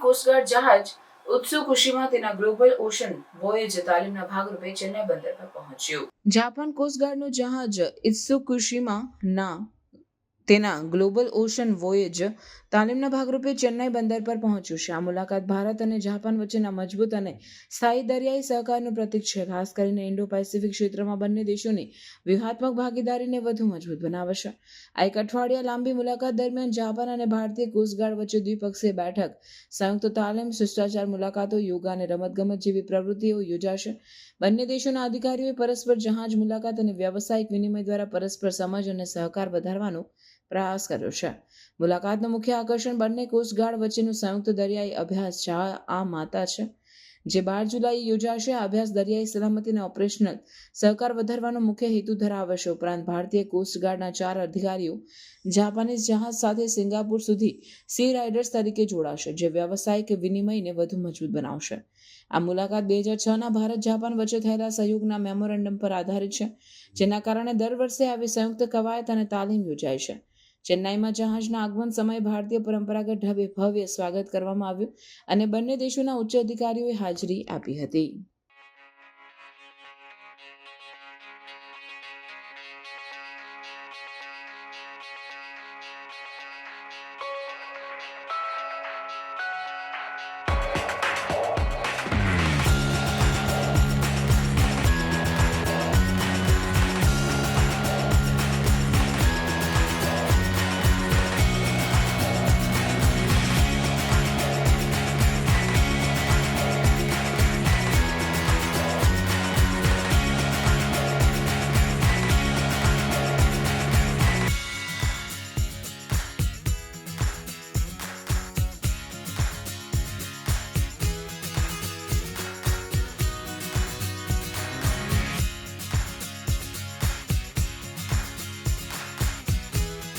Coast guard જહાજ ઉત્સુકુશીમાં તેના global ocean voyage તાલીમના ભાગરૂપે ચેન્નાઈ બંદર પર પહોંચ્યું. જાપાન કોસ્ટગાર્ડનું જહાજ ઇત્સુકુશીમા ના તેના ગ્લોબલ ઓશન વોયેજ તાલીમના ભાગરૂપે ચેન્નાઈ બંદર પર પહોંચ્યું છે. આ મુલાકાત ભારત અને જાપાન વચ્ચેના મજબૂત અને સ્થાયી દરિયાઈ સહકારનું પ્રતીક છે. ખાસ કરીને ઇન્ડો પેસિફિક ક્ષેત્રમાં બંને દેશોની વ્યૂહાત્મક ભાગીદારીને વધુ મજબૂત બનાવશે. આ એક અઠવાડિયા લાંબી મુલાકાત દરમિયાન જાપાન અને ભારતીય કોસ્ટગાર્ડ વચ્ચે દ્વિપક્ષીય બેઠક, સંયુક્ત તાલીમ, શિષ્ટાચાર મુલાકાતો, યોગા અને રમતગમત જેવી પ્રવૃત્તિઓ યોજાશે. બંને દેશોના અધિકારીઓએ પરસ્પર જહાજ મુલાકાત અને વ્યવસાયિક વિનિમય દ્વારા પરસ્પર સમજ અને સહકાર વધારવાનો પ્રયાસ કર્યો છે. મુલાકાતનું મુખ્ય આકર્ષણ બંને કોસ્ટગાર્ડ વચ્ચેનું સંયુક્ત દરિયાઈ અભ્યાસ ચા આ માતા છે. જે બાર જુલાઈ યોજાશે અભ્યાસ દરિયાઈ સલામતી અને ઓપરેશનલ સહકાર વધારવાનો મુખ્ય હેતુ ધરાવે છે ઉપરાંત ભારતીય કોસ્ટગાર્ડના ચાર અધિકારીઓ જાપાનીઝ જહાજ સાથે સિંગાપુર સુધી સી રાઇડર્સ તરીકે જોડાશે, જે વ્યવસાયિક વિનિમયને વધુ મજબૂત બનાવશે. આ મુલાકાત બે હજાર છના ભારત જાપાન વચ્ચે થયેલા સહયોગના મેમોરેન્ડમ પર આધારિત છે, જેના કારણે દર વર્ષે આવી સંયુક્ત કવાયત અને તાલીમ યોજાય છે. ચેન્નાઈમાં જહાજના આગમન સમયે ભારતીય પરંપરાગત ઢબે ભવ્ય સ્વાગત કરવામાં આવ્યું અને બંને દેશોના ઉચ્ચ અધિકારીઓએ હાજરી આપી હતી.